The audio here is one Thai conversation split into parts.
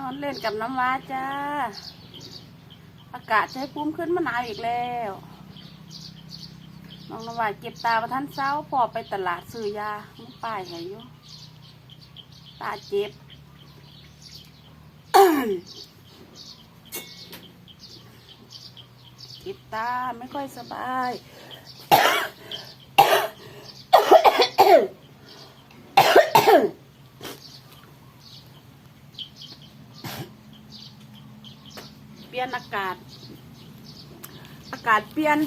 นอนเล่นกับน้ำว้าจ้า อากาศใช้ปุ้มขึ้นมาหนาวอีกแล้วน้องน้ำว้าเก็บตาประทันเช้าพอไปตลาดซื้อยาไม่ป้ายให้อยู่ตาเจ็บเก็บตาไม่ค่อยสบาย เปลี่ยนอากาศ อากาศเปลี่ยน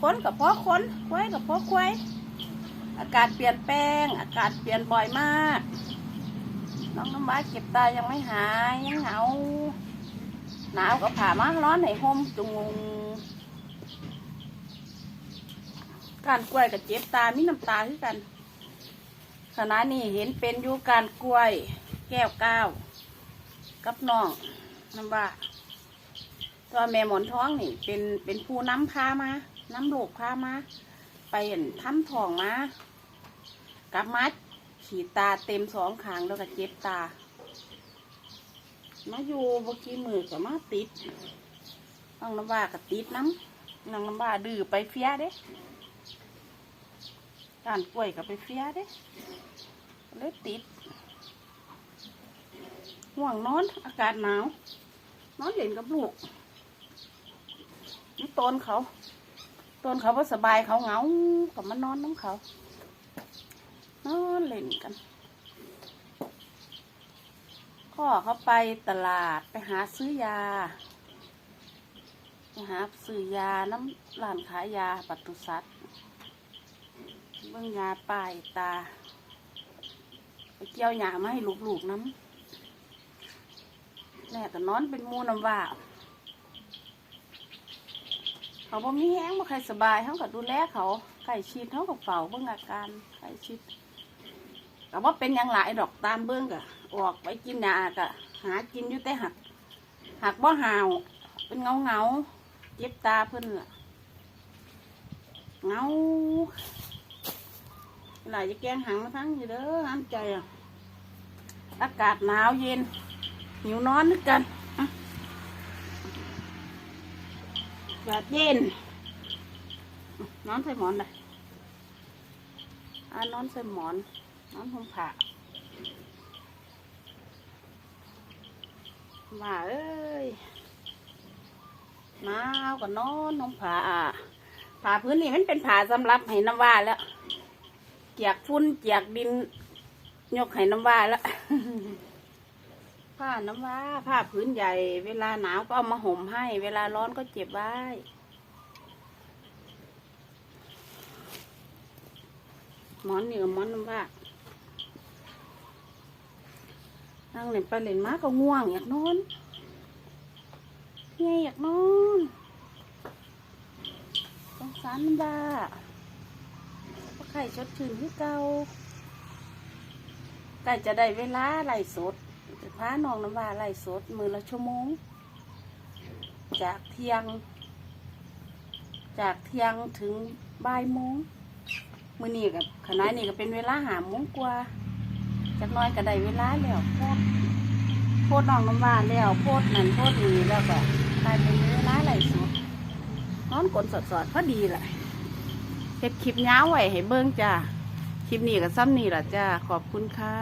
คนกับพาะคนควยกับพาะควยอากาศเปลี่ยนแปลง อากาศเปลี่ยนบ่อยมาก น้องน้ำว้าเก็บตายังไม่หายยังเหงาหนาวก็ผ่ามาร้อนในห่มจุงงการกล้วยกับเจ็บตามีน้ำตาคือกันขณะนี้เห็นเป็นอยู่การกล้วย แก้วก้าวกับน้องน้ำว่า ตัวแม่หมอนท้องนี่เป็นเป็นผู้น้ำพามา น้ำลูกพามา ไปเห็นทำทองมากลับมาขีดตาเต็มสองขางแล้วก็เจ็บตา มาอยู่บกี้มือกับมาติดน้องน้ำว่ากับติดน้ำน้องน้ำว่าดื้อไปเฟียเด้การกล้วยกับไปเฟียเด้เลยติดห่วงนอนอากาศหนาว นอนเล่นกับลูก ตนเขาตนเขาว่าสบายเขาเหงากับมานอนน้ำเขานอนเล่นกันพ่อเขาไปตลาดไปหาซื้อยาไปหาซื้อยาน้ำร้านขายยาปัตุสัตว์เบิ่งยาป้ายตาไปเกี่ยวยามาให้ลูกๆน้ำแม่ก็นอนเป็นมูน้ำว่า เขาบ่มีแห้งบ่ใครสบายเขาก็ดูแลเขาไก่ชิดเขาก็เฝ้าเบิ่งอาการไก่ชิดก็ว่าเป็นหยังหลายดอกตามเบิ้องก็ออกไปกินยาก็หากินอยู่แต่หักหักบ่หาวเป็นเงาเงาเจ็บตาเพิ่นล่ะเงาหลายจะแกงหังมาทั้งอยู่เด้อน้ำใจอะอากาศหนาวเย็นหิวนอนนึกกัน อะอากาศเย็นนอนใส่หมอนเลยอ่านอนใส่หมอน นอนห่มผ้ามาเอ้ยหนาก็นอนห่มผ้าผ้าพื้นนี่มันเป็นผ้าสำหรับให้น้ำว่าแล้วเจียกฟุ้นเจียกดิน ยกให้น้ำว่าแล้ว ผ้าน้ำว่าผ้าพื้นใหญ่ เวลาหนาวก็เอามาห่มให้ เวลาร้อนก็เจ็บไว้หมอนนี่กับหมอนน้ำว่านั่งเล่นไปเล่นมาก็ง่วงอยากนอนเฮียอยากนอนสงสารมันบ้าว่าไข่ชดชื่นที่เก่าใกล้จะได้เวลาไล่สด พาน้องน้ำว่าไล่สด มือละชั่วโมง จากเที่ยง จากเที่ยงถึงบ่ายโมงมือนี้กับขณะนี้ก็เป็นเวลาหาโมงกว่าจักน้อยก็ได้เวลาแล้วโพดโพดน้องน้ำว่าแล้วโพดนั่นโพดนี้แล้วก็กลายเป็นเวลาไหลสดนอนกลนสดๆพอดีแหละเฮ็ดคลิปย้าวไว้ให้เบิ่งจ้าคลิปนี้ก็ซ้ำนี่ล่ะจ้าขอบคุณค่ะ